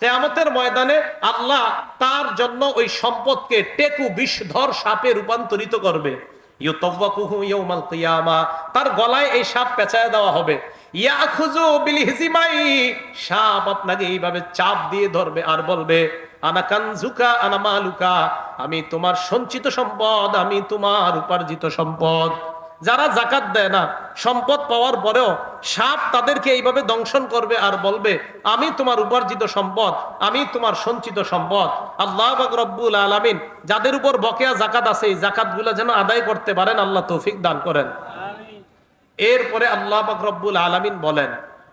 কেয়ামতের ময়দানে আল্লাহ তার জন্য ওই সম্পদকে টেকু বিষধর সাপে রূপান্তরিত করবে। তার গলায় এই সাপ পেঁচায় দেওয়া হবে। সাপ আপনাকে এইভাবে চাপ দিয়ে ধরবে আর বলবে, আনা কানজুকা, আনা মালুকা। আমি তোমার সঞ্চিত সম্পদ, আমি তোমার উপার্জিত সম্পদ। যারা জাকাত দেয় না সম্পদ পাওয়ার পরেও সাপ তাদেরকে এইভাবে দংশন করবে আর বলবে আমি তোমার উপার্জিত সম্পদ আমি তোমার সঞ্চিত সম্পদ আল্লাহ বাক রব্বুল আলমিন যাদের উপর বকেয়া জাকাত আছে এই জাকাতগুলো যেন আদায় করতে পারেন আল্লাহ তৌফিক দান করেন এরপরে আল্লাহ পাক রব্বুল আলামিন বলেন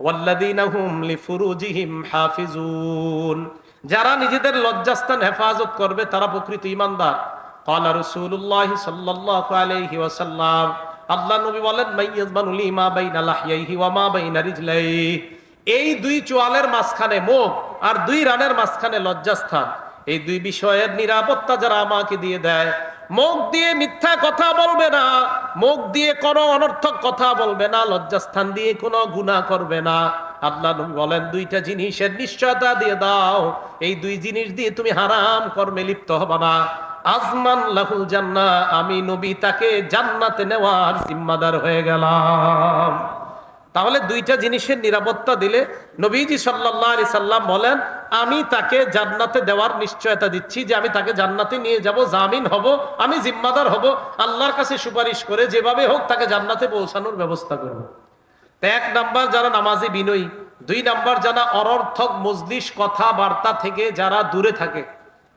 ওয়াল্লাযীনা হুম লিফুরুজিহিম হাফিজুন যারা নিজেদের লজ্জাস্থান হেফাজত করবে তারা প্রকৃত ঈমানদার قال رسول الله صلى الله عليه وسلم আল্লাহ নবী বলেন মাইয়াজমানু লিমা বাইনা লাহইহি ওয়া মা বাইনা রিজলাইহি। এই দুই চোয়ালের মাঝখানে মুখ আর দুই রানের মাঝখানে লজ্জাস্থান। এই দুই বিষয়ের নিরাপত্তা যারা আমাকে দিয়ে দেয়, মুখ দিয়ে মিথ্যা কথা বলবে না, মুখ দিয়ে কোনো অনর্থক কথা বলবে না, লজ্জাস্থান দিয়ে কোনো গুনাহ করবে না। আল্লাহ বলেন, দুইটা জিনিসের নিশ্চয়তা দিয়ে দাও। এই দুই জিনিস দিয়ে তুমি হারাম কর্মে লিপ্ত হবে না। আজমান লাহুল জান্না আমি নবী তাকে জান্নাতে নেওয়ার জিম্মাদার হয়ে গেলাম। তাহলে দুইটা জিনিসের নিরাপত্তা দিলে নবীজি সাল্লাহ আলি সাল্লাম বলেন, আমি তাকে জান্নাতে দেওয়ার নিশ্চয়তা দিচ্ছি যে আমি তাকে জান্নাতে নিয়ে যাব, জামিন হব, আমি জিম্মাদার হব, আল্লাহর কাছে সুপারিশ করে যেভাবে হোক তাকে জান্নাতে পৌঁছানোর ব্যবস্থা করব। এক নাম্বার যারা নামাজি বিনয়ী, দুই নাম্বার যারা অনর্থক মজলিস কথাবার্তা থেকে যারা দূরে থাকে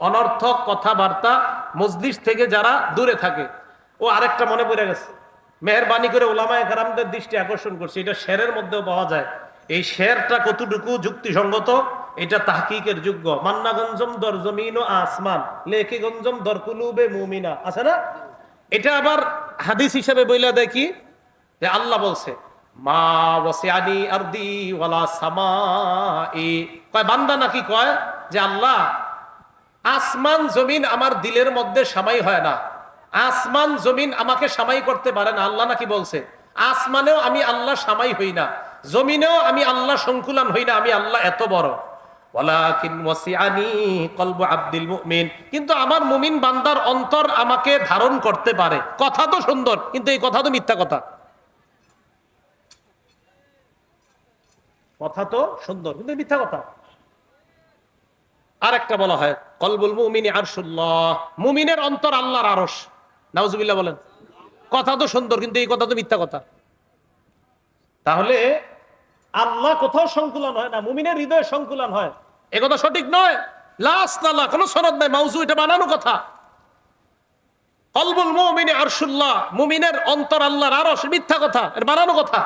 অনর্থক কথাবার্তা মজলিস থেকে যারা দূরে থাকে। ও আরেকটা মনে পড়ে গেছে। মেহরবানি করে ওলামায় কারামদের দৃষ্টি আকর্ষণ করছে। এটা শেরের মধ্যেও পাওয়া যায়। এই শেরটা কতটুকু যুক্তিসঙ্গত? এটা তাহকিকের যোগ্য। মান্না গঞ্জম দর জমিন ও আসমান, লেখি গঞ্জম দর কুলুবে মুমিনা। আছে না? এটা আবার হাদিস হিসেবে বইলা দেখি যে আল্লাহ বলছে, মা ওয়াসিআনি আরদি ওয়ালা সামাই। কয়, বান্দা নাকি কয় যে, আল্লাহ আসমান জমিন আমার দিলের মধ্যে সামাই হয় না। আসমান জমিন আমাকে সামাই করতে পারে না, আল্লাহ নাকি বলছে। আসমানেও আমি আল্লাহ সামাই হই না, জমিনেও আমি আল্লাহ সংকুলান হই না, আমি আল্লাহ এত বড়। কিন্তু আমার মুমিন বান্দার অন্তর আমাকে ধারণ করতে পারে। কথা তো সুন্দর, কিন্তু এই কথা তো মিথ্যা কথা। কথা তো সুন্দর, কিন্তু মিথ্যা কথা। আর একটা বলা হয় কলবুল মুমিনি আরশুল্লাহ মুমিনের অন্তর আল্লাহর আরশ। নাউজুবিল্লাহ বলেন। কথা তো সুন্দর কিন্তু এই কথা তো মিথ্যা কথা। তাহলে আল্লাহ কোথাও সংকুলন হয় না মুমিনের হৃদয়ে সংকুলন হয়। এ কথা সঠিক নয়। লাস্ট কোনো সনদ নাই মাউজু এটা বানানো কথা। কলবুল মুমিনি আরশুল্লাহ মুমিনের অন্তর আল্লাহর আরশ মিথ্যা কথা এর বানানো কথা।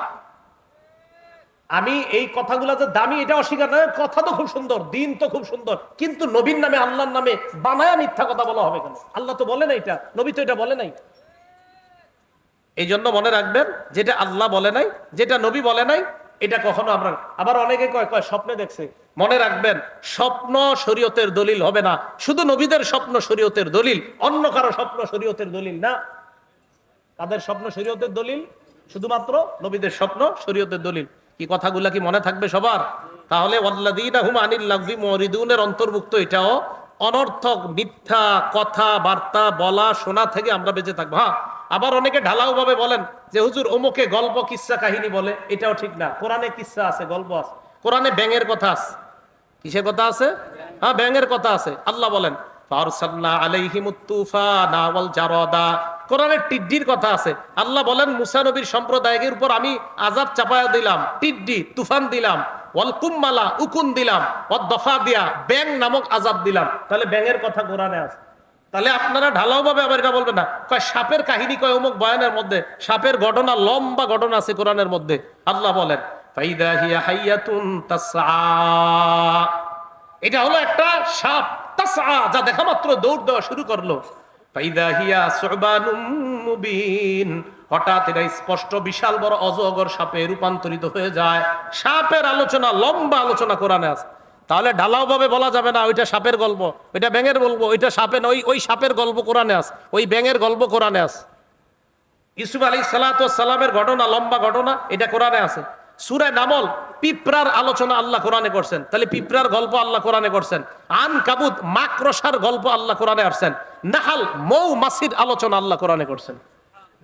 আমি এই কথাগুলো যে দামি এটা অস্বীকার নয়। কথা তো খুব সুন্দর দিন তো খুব সুন্দর। কিন্তু নবীর নামে আল্লাহর নামে বানায়া মিথ্যা কথা বলা হবে কেন? আল্লাহ তো বলে নাই এটা। নবী তো এটা বলে নাই। এই জন্য মনে রাখবেন যেটা আল্লাহ বলে নাই যেটা নবী বলে নাই এটা কখনো আমরা আবার অনেকে কয় কয় স্বপ্নে দেখছে। মনে রাখবেন স্বপ্ন শরীয়তের দলিল হবে না। শুধু নবীদের স্বপ্ন শরীয়তের দলিল অন্য কারও স্বপ্ন শরীয়তের দলিল না। তাদের স্বপ্ন শরীয়তের দলিল? শুধুমাত্র নবীদের স্বপ্ন শরীয়তের দলিল। কি কথাগুলা কি মনে থাকবে সবার? তাহলে অন্তর্ভুক্ত এটাও অনর্থক মিথ্যা কথা, বার্তা, বলা, শোনা থেকে আমরা বেঁচে থাকব। হ্যাঁ আবার অনেকে ঢালাও ভাবে বলেন যে হুজুর অমুকে গল্প কিসা কাহিনী বলে, এটাও ঠিক না। কোরআনে কিসা আছে, গল্প আছে। কোরআনে ব্যাঙের কথা আছে। কিসের কথা আছে? হ্যাঁ ব্যাঙের কথা আছে। আল্লাহ বলেন কোরআনের টিড্ডির কথা আছে। আল্লাহ বলেন, মুসা নবীর সম্প্রদায়ের উপর আমি আজাব চাপায়া দিলাম, টিড্ডি, তুফান দিলাম, ওয়াল কুম্মালা, উকুন দিলাম দফা দিয়া ব্যাং নামক আজাব দিলাম। তাহলে ব্যাঙের কথা কোরআনে আছে। তাহলে আপনারা ঢালাও ভাবে আবার এটা বলবেন না। কয়, সাপের কাহিনী কয় অমুক বয়ানের মধ্যে? সাপের ঘটনা, লম্বা ঘটনা আছে কোরআনের মধ্যে। আল্লাহ বলেন এটা হলো একটা সাপ, তাসআ, যা দেখা মাত্র দৌড় দেওয়া শুরু করল। হঠাৎ স্পষ্ট, বিশাল বড় অজগর সাপে রূপান্তরিত হয়ে যায়। সাপের আলোচনা, লম্বা আলোচনা তাহলে বলা যাবে না, ওইটা সাপের গল্প, ওইটা ব্যাঙের বলব ওইটা সাপের ওই ওই সাপের গল্প কোরআনে আছে, ওই ব্যাঙের গল্প কোরআনে আছে। ইসুফ আলী সালাতামের ঘটনা, লম্বা ঘটনা, এটা কোরআনে আছে। সুরায় নামল, পিঁপড়ার আলোচনা আল্লাহ কোরআনে করছেন। তাহলে পিঁপড়ার গল্প আল্লাহ কোরআনে করছেন। আন কাবুত মাকড়সার গল্প আল্লাহ কোরআনে আসছেন। নাহাল, মৌ মাসির আলোচনা আল্লাহ কোরআনে করছেন।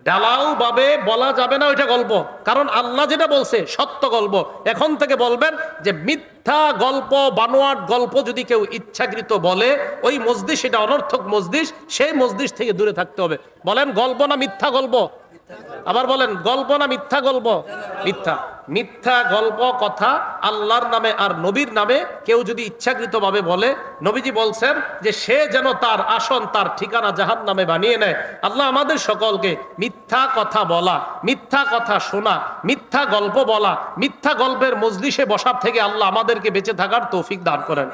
ডালাও ভাবে বলা যাবে না ওইটা গল্প। কারণ আল্লাহ যেটা বলছে, সত্য গল্প। এখন থেকে বলবেন যে, মিথ্যা গল্প, বানোয়াট গল্প যদি কেউ ইচ্ছাকৃত বলে, ওই মসজিদ সেটা অনর্থক মসজিদ সেই মসজিদ থেকে দূরে থাকতে হবে। বলেন, গল্প না মিথ্যা গল্প? আবার বলেন, গল্প না মিথ্যা গল্প? মিথ্যা। মিথ্যা গল্প, কথা আল্লাহর নামে আর নবীর নামে কেউ যদি ইচ্ছাকৃতভাবে বলে, নবীজি বলছেন যে সে যেন তার আসন, তার ঠিকানা জাহান নামে বানিয়ে নেয়। আল্লাহ আমাদের সকলকে মিথ্যা কথা বলা, মিথ্যা কথা শোনা, মিথ্যা গল্প বলা, মিথ্যা গল্পের মজলিসে বসার থেকে আল্লাহ আমাদেরকে বেঁচে থাকার তৌফিক দান করেন।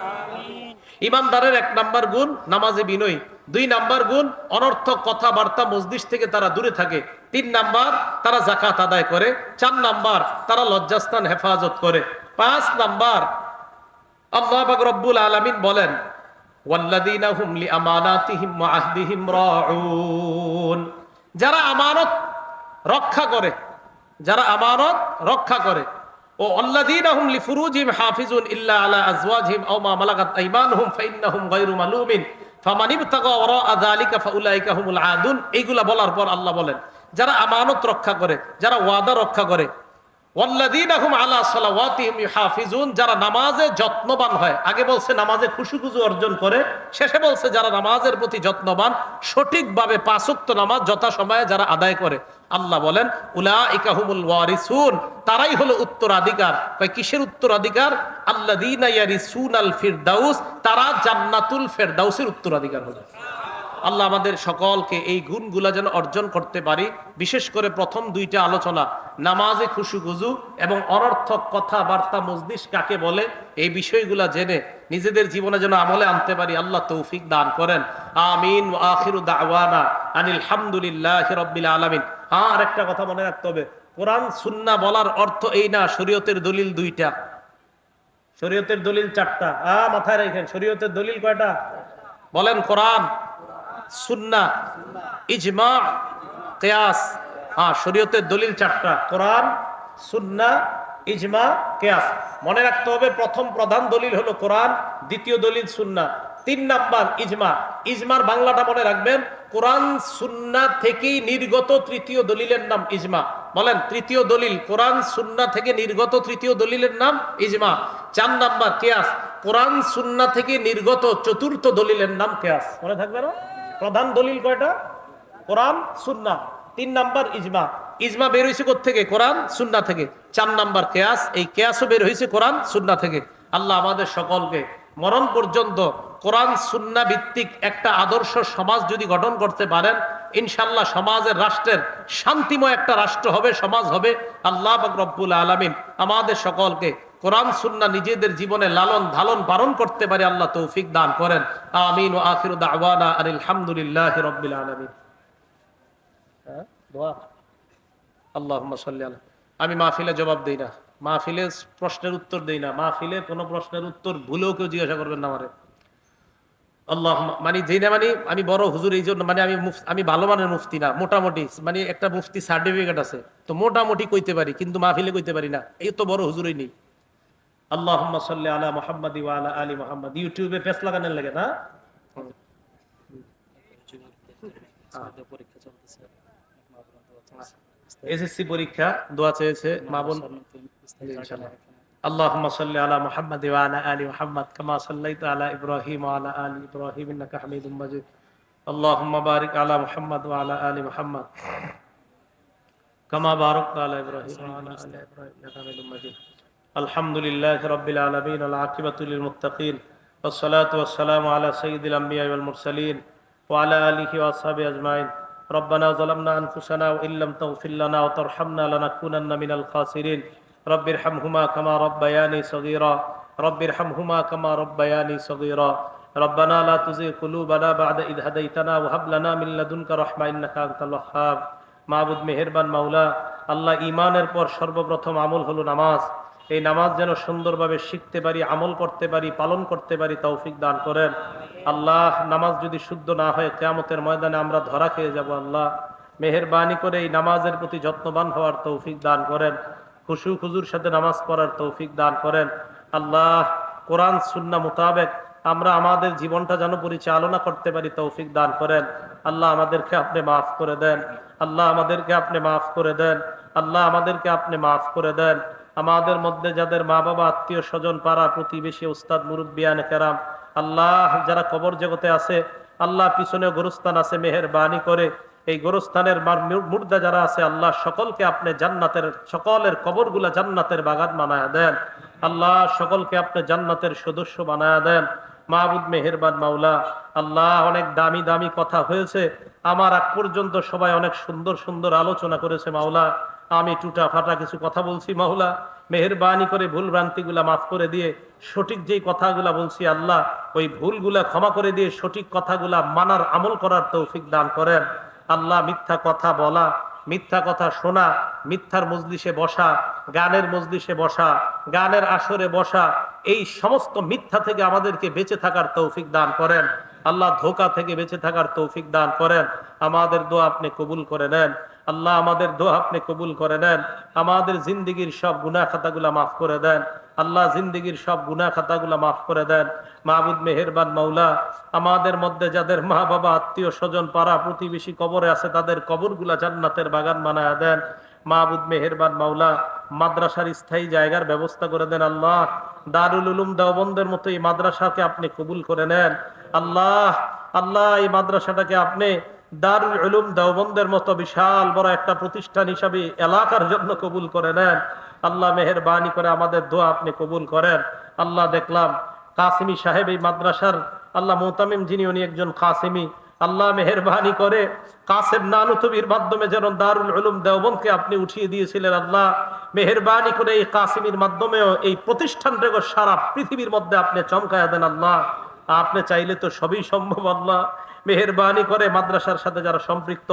ইমানদারের এক নাম্বার গুণ, নামাজে বিনয়ী। দুই নাম্বার গুণ, অনর্থক কথাবার্তা মসজিদ থেকে তারা দূরে থাকে। তিন নাম্বার, তারা জাকাত আদায় করে। চার নাম্বার, তারা লজ্জাস্থান হেফাজত করে। পাঁচ নাম্বার, আল্লাহ পাক রব্বুল আলামিন বলেন যারা আমানত রক্ষা করে, যারা আমানত রক্ষা করে, ও আল্লাযীনা হুম লিফুরুজিহিম হাফিজুন ইল্লা আলা আজওয়াজিহিম আও মা মালাকাত আইমানুহুম ফাইন্নাহুম গায়রু মালুমিন। এইগুলা বলার পর আল্লাহ বলেন, যারা আমানত রক্ষা করে, যারা ওয়াদা রক্ষা করে যারা নামাজে যত্নবান হয়, আগে বলছে নামাজে খুশুখুজু অর্জন করে, শেষে বলছে যারা নামাজের প্রতি যত্নবান, সঠিকভাবে পাঁচোক্ত নামাজ যথাসময়ে যারা আদায় করে। আল্লাহ বলেন, উলাইকা হুমুল ওয়ারিসুন। তারাই হলো উত্তরাধিকার। কয়, কিসের উত্তরাধিকার? আল্লাযীনা ইয়ারিসুনাল ফিরদাউস। তারা জান্নাতুল ফেরদাউসের উত্তরাধিকার হলো। আল্লাহ আমাদের সকলকে এই গুণগুলা যেন অর্জন করতে পারি। বিশেষ করে প্রথম দুইটা আলোচনা, নামাজে খুশু গুজু এবং অনর্থক কথাবার্তা মজলিস কাকে বলে, এই বিষয়গুলা জেনে নিজেদের জীবনে যেন আমলে আনতে পারি। আল্লাহ তৌফিক দান করেন। আমিন আখিরু দাওয়ানা আনিল হামদুলিল্লাহি রাব্বিল আলামিন। আর একটা কথা মনে রাখতে হবে। কোরআন, সুন্না বলার অর্থ এই না, শরীয়তের দলিল দুইটা। শরীয়তের দলিল চারটা। আ, মাথায় রাখেন, শরীয়তের দলিল কয়টা? বলেন কোরআন, সুন্না, ইজমা, কেয়াস। হ্যাঁ শরীয়তের দলিল চারটা। কোরআন, সুন্না, ইজমা, কেয়াস। মনে রাখতে হবে, প্রথম প্রধান দলিল হলো কোরআন, দ্বিতীয় দলিল সুন্না। তিন নাম্বার ইজমা। ইজমার বাংলাটা মনে রাখবেন, কোরআন, সুন্না থেকেই নির্গত তৃতীয় দলিলের নাম ইজমা। বলেন, তৃতীয় দলিল, কোরআন, সুন্না থেকে নির্গত তৃতীয় দলিলের নাম ইজমা। চার নাম্বার, কেয়াস। কোরআন, সুন্না থেকে নির্গত চতুর্থ দলিলের নাম কেয়াস। মনে থাকবে না? প্রধান দলিল কয়টা? কোরআন, সুন্না। তিন নাম্বার ইজমা। ইজমা বের হয়েছে থেকে কোরআন, সুন্না থেকে। চার নাম্বার কেয়াস। এই কেয়াসও বের হয়েছে কোরআন, সুন্না থেকে। আল্লাহ আমাদের সকলকে মরণ পর্যন্ত কোরআন, সুন্না ভিত্তিক একটা আদর্শ সমাজ যদি গঠন করতে পারেন ইনশাল্লাহ সমাজের রাষ্ট্রের শান্তিময় একটা রাষ্ট্র হবে, সমাজ হবে। আল্লাহ রব্বুল আলমিন আমাদের সকলকে কোরআন, সুন্না নিজেদের জীবনে লালন, ধালন, পালন করতে পারে, আল্লাহ তৌফিক দান করেন। আমিন ও আখির দাওয়ানা আলহামদুলিল্লাহ রব্বিল আলমিন। আল্লাহ আমি মাহফিলে জবাব দিই না। মাহফিলে প্রশ্নের উত্তর দিই না। মাহফিলে কোনো প্রশ্নের উত্তর ভুলেও কেউ জিজ্ঞাসা করবেন না আমারে। আল্লাহ মানে যেই না মানে আমি বড় হুজুর এই জন্য মানে আমি আমি ভালো মানের মুফতি না মোটামুটি মানে একটা মুফতি সার্টিফিকেট আছে। তো মোটামুটি কইতে পারি কিন্তু মাহফিলে কইতে পারি না এই তো বড় হুজুরই নেই। আল্লাহ সাল্লি আলা মোহাম্মদ আলা আলী মোহাম্মদ। ইউটিউবে পেস লাগানোর লাগে না? এসএসসি পরীক্ষা দোয়া চেয়েছে মা বোন। اللهم صل على محمد وعلى آل محمد كما صليت على إبراهيم وعلى آل إبراهيم إنك حميد مجيد. اللهم بارك على محمد وعلى آل محمد كما باركت على إبراهيم وعلى آل إبراهيم إنك حميد مجيد. الحمد لله رب العالمين العاقبة للمتقين والصلاة والسلام على سيد الأنبياء والمرسلين وعلى آله وأصحابه أجمعين. ربنا ظلمنا أنفسنا وإن لم تغفر لنا وترحمنا لنكونن من الخاسرين. رب ارحمهما كما ربياني صغيرا رب ارحمهما كما ربياني صغيرا ربنا لا تزغ قلوبنا بعد إذ هديتنا وهب لنا من لدنك رحمة إنك أنت الوهاب মাহবুদ মেহেরবান মাওলা আল্লাহ ইমানের পর সর্বপ্রথম আমল হলো নামাজ এই নামাজ যেন সুন্দরভাবে শিখতে পারি আমল করতে পারি পালন করতে পারি তৌফিক দান করেন আল্লাহ নামাজ যদি শুদ্ধ না হয় কেয়ামতের ময়দানে আমরা ধরা খেয়ে যাব আল্লাহ মেহেরবানি করে এই নামাজের প্রতি যত্নবান হওয়ার তৌফিক দান করেন খুশু খুজুর সাথে নামাজ পড়ার তৌফিক দান করেন। আল্লাহ কোরআন সুন্না মোতাবেক আমরা আমাদের জীবনটা যেন পরিচালনা করতে পারি তৌফিক দান করেন। আল্লাহ আমাদেরকে আপনি মাফ করে দেন। আল্লাহ আমাদেরকে আপনি মাফ করে দেন। আল্লাহ আমাদেরকে আপনি মাফ করে দেন। আমাদের মধ্যে যাদের মা বাবা আত্মীয় স্বজন, পাড়া, প্রতিবেশী উস্তাদ মুরব্বিয়ান কেরাম, আল্লাহ যারা কবর জগতে আছে, আল্লাহ পিছনে গোরস্থান আছে, মেহেরবানি করে এই গোরস্থানের মুর্দা যারা আছে, আল্লাহ সকলকে আপনি জান্নাতের, সকলের কবরগুলা জান্নাতের বাগান বানায় দেন। আল্লাহ সকলকে আপনি জান্নাতের সদস্য বানায় দেন। মাহবুদ মেহেরবান মাওলা, আল্লাহ অনেক দামি দামি কথা হয়েছে। আমার আগ পর্যন্ত সবাই অনেক সুন্দর সুন্দর আলোচনা করেছে মাওলা। আমি টুটা ফাটা কিছু কথা বলছি মাওলা। মেহেরবানি করে ভুল ভ্রান্তিগুলা মাফ করে দিয়ে সঠিক যেই কথাগুলা বলছি আল্লাহ, ওই ভুলগুলা ক্ষমা করে দিয়ে সঠিক কথাগুলা মানার আমল করার তৌফিক দান করেন। আল্লাহ মিথ্যা কথা বলা, মিথ্যা কথা শোনা, মিথ্যার মজলিসে বসা, গানের মজলিসে বসা, গানের আসরে বসা, এই সমস্ত মিথ্যা থেকে আমাদেরকে বেঁচে থাকার তৌফিক দান করেন। আল্লাহ ধোকা থেকে বেঁচে থাকার তৌফিক দান করেন। আমাদের দোয়া আপনি কবুল করে নেন। আল্লাহ আমাদের দোয়া আপনি কবুল করে নেন। আমাদের জিন্দিগির সব গুনাহ খাতাগুলা মাফ করে দেন। আল্লাহ জিন্দিগির সব গুনাহ খাতাগুলা মাফ করে দেন। মাহবুদ মেহেরবান মাওলা, আমাদের মধ্যে যাদের মা বাবা আত্মীয় স্বজন, পাড়া প্রতিবেশী কবরে আছে, তাদের কবরগুলা জান্নাতের বাগান বানায় দেন। মাহবুদ মেহেরবান মাওলা, মাদ্রাসার স্থায়ী জায়গার ব্যবস্থা করে দেন আল্লাহ। দারুল উলুম দেওবন্দের মতো এই মাদ্রাসাকে আপনি কবুল করে নেন। আল্লাহ আল্লাহ, এই মাদ্রাসাটাকে আপনি দারুল উলুম দেওবন্দের মতো বিশাল বড় একটা প্রতিষ্ঠান হিসাবে এলাকার জন্য কবুল করে নেন। আল্লাহ মেহেরবানি করে আমাদের দোয়া আপনি কবুল করেন। আল্লাহ দেখলাম কাসিমি সাহেব এই মাদ্রাসার, আল্লাহ মোতামিম যিনি উনি একজন কাসিমি, আল্লাহ মেহেরবানি করে কাসেম নানুতবির মাধ্যমে যেন দারুল উলুম দেওবনকে আপনি উঠিয়ে দিয়েছিলেন আল্লাহ। মেহেরবানি করে এই কাসিমির মাধ্যমেও এই প্রতিষ্ঠানটাকে সারা পৃথিবীর মধ্যে আপনি চমকায় দেন আল্লাহ। আপনি চাইলে তো সবই সম্ভব আল্লাহ। মেহেরবানি করে মাদ্রাসার সাথে যারা সম্পৃক্ত,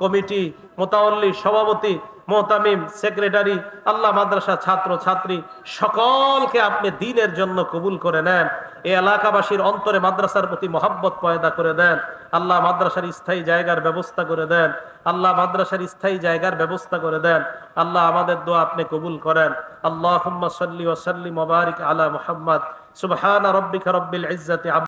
কমিটি মোতাল্লি সভাপতি মোহতামিম, সেক্রেটারি, আল্লাহ মাদ্রাসা ছাত্র, ছাত্রী, সকলকে আপনি দিনের জন্য কবুল করে নেন। এই এলাকাবাসীর অন্তরে মাদ্রাসার প্রতি মহাব্বত পয়দা করে দেন। আল্লাহ মাদ্রাসার স্থায়ী জায়গার ব্যবস্থা করে দেন। আল্লাহ মাদ্রাসার স্থায়ী জায়গার ব্যবস্থা করে দেন। আল্লাহ আমাদের দোয়া আপনি কবুল করেন। আল্লাহ সাল্লি ওসাল্লি মোবারিক আলা মোহাম্মদ। সুবহান রব্বিকা রব্বিল ইজ্জাতি